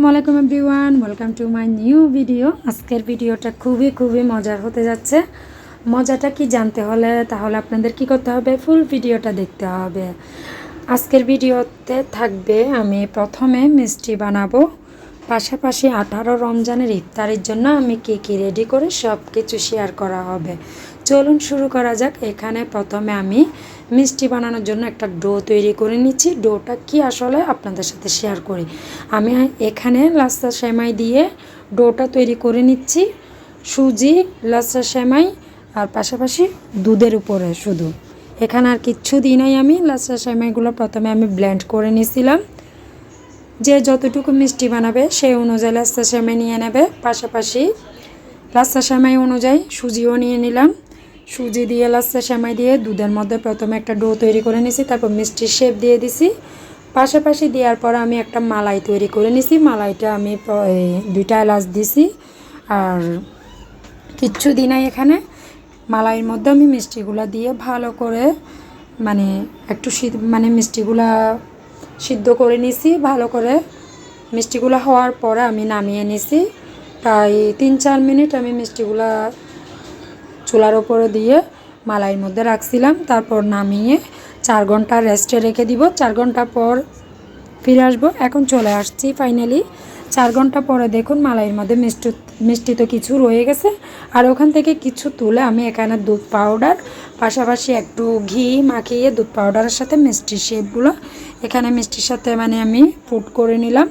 আসসালামাইকুম everyone, welcome to my new video. আজকের ভিডিওটা খুবই খুবই মজার হতে যাচ্ছে। মজাটা কি জানতে হলে তাহলে আপনাদের কি করতে হবে? ফুল ভিডিওটা দেখতে হবে। আজকের ভিডিওতে থাকবে, আমি প্রথমে মিষ্টি বানাবো। পাশাপাশি আঠারো রমজানের ইফতারের জন্য আমি কী কী রেডি করে সব কিছু শেয়ার করা হবে? চলুন শুরু করা যাক। এখানে প্রথমে আমি মিষ্টি বানানোর জন্য একটা ডো তৈরি করে নিচ্ছি। ডোটা কি আসলে আপনাদের সাথে শেয়ার করি। আমি এখানে লাস্তা সেমাই দিয়ে ডোটা তৈরি করে নিচ্ছি। সুজি লাস্তা সেমাই আর পাশাপাশি দুধের উপরে শুধু। এখানে আর কিচ্ছু দিই নাই আমি। লাস্তা সেমাইগুলো প্রথমে আমি ব্লেন্ড করে নিয়েছিলাম যে যতটুকু মিষ্টি বানাবে সেই অনুযায়ী লাস্তা সেমাই নিয়ে নেবে। পাশাপাশি লাস্তা সেমাই অনুযায়ী সুজিও নিয়ে নিলাম। সুজি দিয়ে লাস্তা সেমাই দিয়ে দুধের মধ্যে প্রথমে একটা ডো তৈরি করে নিছি, তারপর মিষ্টির শেপ দিয়ে দিছি। পাশাপাশি দেওয়ার পর আমি একটা মালাই তৈরি করে নিছি। মালাইটা আমি দুইটা এলাচ দিছি। আর কিচ্ছু দিই নাই এখানে। মালাইয়ের মধ্যে আমি মিষ্টিগুলো দিয়ে ভালো করে মানে একটু শীত মানে মিষ্টিগুলা সিদ্ধ করে নিছি, ভালো করে। মিষ্টিগুলো হওয়ার পরে আমি নামিয়ে নিছি। প্রায় তিন চার মিনিট আমি মিষ্টিগুলো চুলার ওপরে দিয়ে মালাইয়ের মধ্যে রাখছিলাম। তারপর নামিয়ে চার ঘণ্টা রেস্টে রেখে দিব। চার ঘণ্টা পর ফিরে আসব। এখন চলে আসছি ফাইনালি চার ঘণ্টা পরে দেখুন মালাইয়ের মধ্যে মিষ্টি মিষ্টি তো কিছু রয়ে গেছে। আর ওখান থেকে কিছু তুলে আমি এখানে দুধ পাউডার পাশাপাশি একটু ঘি মাখিয়ে দুধ পাউডারের সাথে মিষ্টির শেপগুলো এখানে মিষ্টির সাথে মানে আমি ফুড করে নিলাম।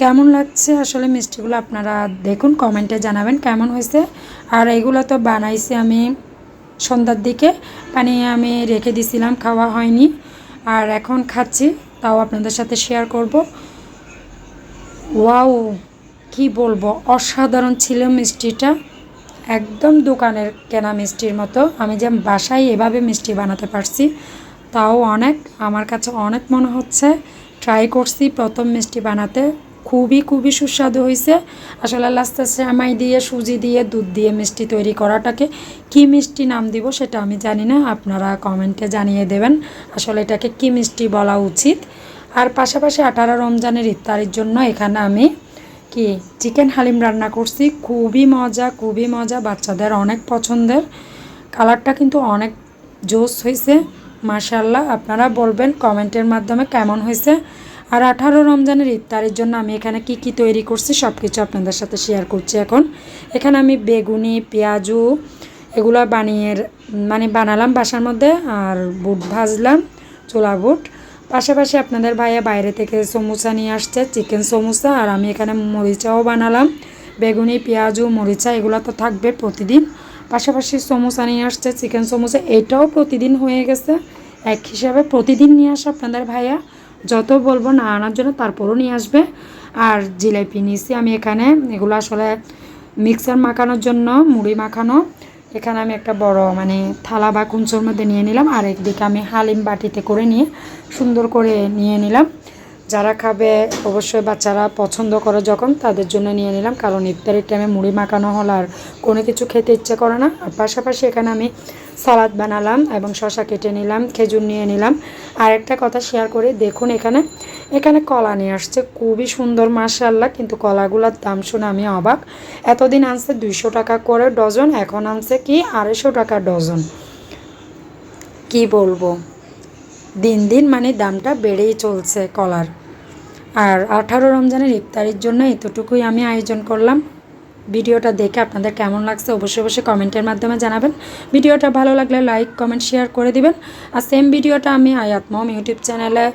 কেমন লাগছে আসলে মিষ্টিগুলো আপনারা দেখুন কমেন্টে জানাবেন কেমন হয়েছে। আর এগুলো তো বানাইছি আমি সন্ধ্যার দিকে, পানি আমি রেখে দিছিলাম, খাওয়া হয়নি। আর এখন খাচ্ছি, তাও আপনাদের সাথে শেয়ার করব। ওয়াও, কি বলব? অসাধারণ ছিল মিষ্টিটা। একদম দোকানের কেনা মিষ্টির মতো। আমি যে বাসায় এভাবে মিষ্টি বানাতে পারছি, তাও অনেক। আমার কাছে অনেক মনে হচ্ছে। ট্রাই করছি প্রথম মিষ্টি বানাতে। খুবই খুবই সুস্বাদু হয়েছে আসলে লাস্তে সেমাই দিয়ে, সুজি দিয়ে, দুধ দিয়ে মিষ্টি তৈরি করাটাকে কি মিষ্টি নাম দিব সেটা আমি জানি না। আপনারা কমেন্টে জানিয়ে দেবেন আসলে এটাকে কি মিষ্টি বলা উচিত। আর পাশাপাশি আঠারো রমজানের ইফতারির জন্য এখানে আমি কি চিকেন হালিম রান্না করছি। খুবই মজা খুবই মজা। বাচ্চাদের অনেক পছন্দের। কালারটা কিন্তু অনেক জোস হয়েছে। মাশাল্লাহ আপনারা বলবেন কমেন্টের মাধ্যমে কেমন হয়েছে। আর আঠারো রমজানের ইফতারের জন্য আমি এখানে কি কি তৈরি করছি সব কিছু আপনাদের সাথে শেয়ার করছি এখন। এখানে আমি বেগুনি, পেঁয়াজু এগুলো বানিয়ে মানে বানালাম বাসার মধ্যে আর বুট ভাজলাম চোলা বুট পাশাপাশি আপনাদের ভাইয়া বাইরে থেকে সমুচা নিয়ে আসছে, চিকেন সমুচা, আর আমি এখানে মরিচাও বানালাম। বেগুনি, পেঁয়াজু, মরিচা, এগুলো তো থাকবে প্রতিদিন। পাশাপাশি সমুচা নিয়ে আসছে, চিকেন সমুচা, এটাও প্রতিদিন হয়ে গেছে। এক হিসাবে প্রতিদিন নিয়ে আসে আপনাদের ভাইয়া। যত বলব না আনার জন্য তারপরও নিয়ে আসবে। আর জিলাপি নিয়েছি আমি এখানে। এগুলো আসলে মিক্সার মাখানোর জন্য, মুড়ি মাখানো। এখানে আমি একটা বড় মানে থালা বা কুঞ্চোর মধ্যে নিয়ে নিলাম, আর একদিকে আমি হালিম বাটিতে করে নিয়ে সুন্দর করে নিয়ে নিলাম। যারা খাবে, অবশ্যই বাচ্চারা পছন্দ করে যখন তাদের জন্য নিয়ে নিলাম। কারণ ইফতারের টাইমে মুড়ি মাখানো হল আর কোনো কিছু খেতে ইচ্ছে করে না। আর পাশাপাশি এখানে আমি সালাদ বানালাম এবং শশা কেটে নিলাম, খেজুর নিয়ে নিলাম। আর একটা কথা শেয়ার করি, দেখুন এখানে এখানে কলা নিয়ে আসছে, খুবই সুন্দর মাশাল্লাহ কিন্তু কলাগুলোর দাম শুনে আমি অবাক। এতদিন আনছে দুইশো টাকা করে ডজন, এখন আনছে কি আড়াইশো টাকা ডজন। কি বলব? দিন দিন মানে দামটা বেড়েই চলছে কলার। আর আঠারো রমজানের ইফতারির জন্য এতটুকুই আমি আয়োজন করলাম। ভিডিওটা দেখে আপনাদের কেমন লাগছে অবশ্যই অবশ্যই কমেন্টের মাধ্যমে জানাবেন। ভিডিওটা ভালো লাগলে লাইক, কমেন্ট, শেয়ার করে দিবেন। আর সেম ভিডিওটা আমি আয়াত মম ইউটিউব চ্যানেলে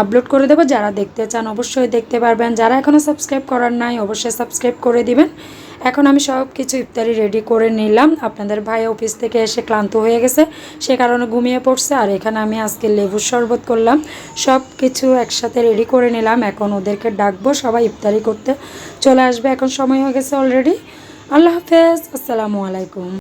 আপলোড করে দেবো। যারা দেখতে চান অবশ্যই দেখতে পারবেন। যারা এখনও সাবস্ক্রাইব করার নাই, অবশ্যই সাবস্ক্রাইব করে দিবেন। এখন আমি সব কিছু ইফতারি রেডি করে নিলাম। আপনাদের ভাই অফিস থেকে এসে ক্লান্ত হয়ে গেছে, সে কারণে ঘুমিয়ে পড়ছে। আর এখানে আমি আজকে লেবুর শরবত করলাম। সব কিছু একসাথে রেডি করে নিলাম। এখন ওদেরকে ডাকবো, সবাই ইফতারি করতে চলে আসবে। এখন সময় হয়ে গেছে অলরেডি আল্লাহ হাফেজ। আসসালামু আলাইকুম।